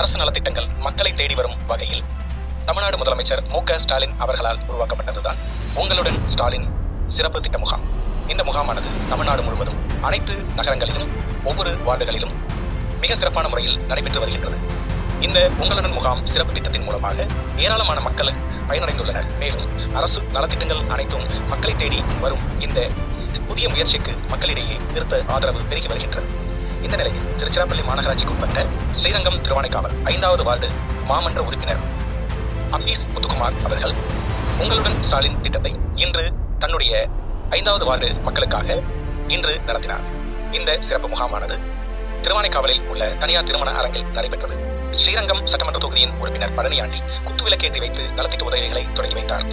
அரசு நலத்திட்டங்கள் மக்களை தேடி வரும் வகையில் தமிழ்நாடு முதலமைச்சர் மு ஸ்டாலின் அவர்களால் உருவாக்கப்பட்டதுதான் உங்களுடன் ஸ்டாலின் சிறப்பு திட்ட முகாம். இந்த முகாமானது தமிழ்நாடு முழுவதும் அனைத்து நகரங்களிலும் ஒவ்வொரு வார்டுகளிலும் மிக சிறப்பான முறையில் நடைபெற்று வருகின்றது. இந்த உங்களுடன் முகாம் சிறப்பு திட்டத்தின் மூலமாக ஏராளமான மக்கள் பயனடைந்துள்ளனர். மேலும் அரசு நலத்திட்டங்கள் அனைத்தும் மக்களை தேடி வரும் இந்த புதிய முயற்சிக்கு மக்களிடையே திருத்த ஆதரவு பெருகி வருகின்றது. இந்த நிலையில் திருச்சிராப்பள்ளி மாநகராட்சிக்கு உட்பட்ட ஸ்ரீரங்கம் திருவானைக்காவல் ஐந்தாவது வார்டு மாமன்ற உறுப்பினர் அம்பீஸ் முத்துக்குமார் அவர்கள் உங்களுடன் ஸ்டாலின் திட்டத்தை இன்று தன்னுடைய ஐந்தாவது வார்டு மக்களுக்காக இன்று நடத்தினார். இந்த சிறப்பு முகாமானது திருவானைக்காவலில் உள்ள தனியார் திருமண அரங்கில் நடைபெற்றது. ஸ்ரீரங்கம் சட்டமன்ற தொகுதியின் உறுப்பினர் பழனியாண்டி குத்துவிளக்கேற்றி வைத்து நலத்திட்ட உதவிகளை தொடங்கி வைத்தார்.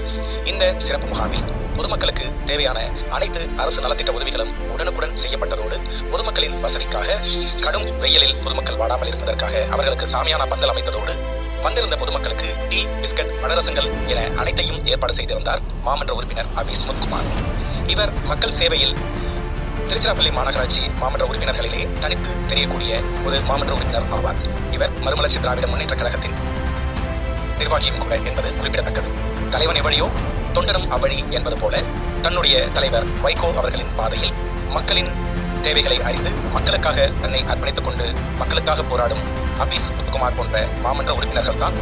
இந்த சிறப்பு முகாமில் பொதுமக்களுக்கு தேவையான அனைத்து அரசு நலத்திட்ட உதவிகளும் உடனுக்குடன் செய்யப்பட்டதோடு பொதுமக்களின் வசதிக்காக கடும் வெயிலில் பொதுமக்கள் வாடாமல் இருப்பதற்காக அவர்களுக்கு சாமியான பந்தல் அமைத்ததோடு வந்திருந்த பொதுமக்களுக்கு டீ பிஸ்கட் பழரசங்கள் என அனைத்தையும் ஏற்பாடு செய்திருந்தார் மாமன்ற உறுப்பினர் அபீஸ் முத்குமார் இவர் மக்கள் சேவையில் திருச்சிராப்பள்ளி மாநகராட்சி மாமன்ற உறுப்பினர்களிலே தனித்து தெரியக்கூடிய ஒரு மாமன்ற உறுப்பினர் ஆவார். இவர் மறுமலர்ச்சி திராவிட முன்னேற்ற கழகத்தின் நிர்வாகியும் கூட என்பது குறிப்பிடத்தக்கது. தலைவன் எவழியோ தொண்டனும் அவ்வழி என்பது போல தன்னுடைய தலைவர் வைகோ அவர்களின் பாதையில் மக்களின் தேவைகளை அறிந்து மக்களுக்காக தன்னை அர்ப்பணித்துக் கொண்டு மக்களுக்காக போராடும் அபீஸ் முத்துக்குமார் போன்ற மாமன்ற உறுப்பினர்கள் தான்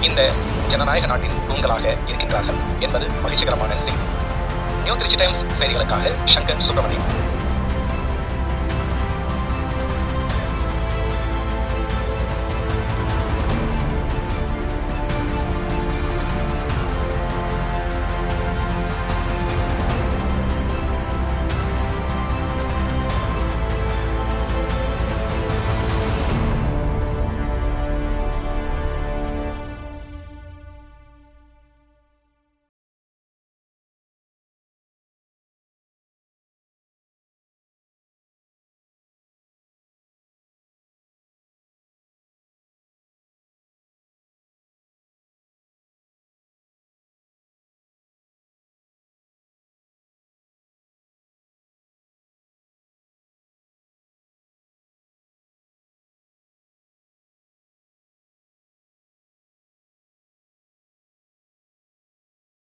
இந்த ஜனநாயக நாட்டின் தூண்களாக இருக்கின்றார்கள் என்பது மகிழ்ச்சிகரமான செய்தி. நியூ திருச்சி டைம்ஸ் செய்திகளுக்காக சங்கர் சுப்பிரமணியம்.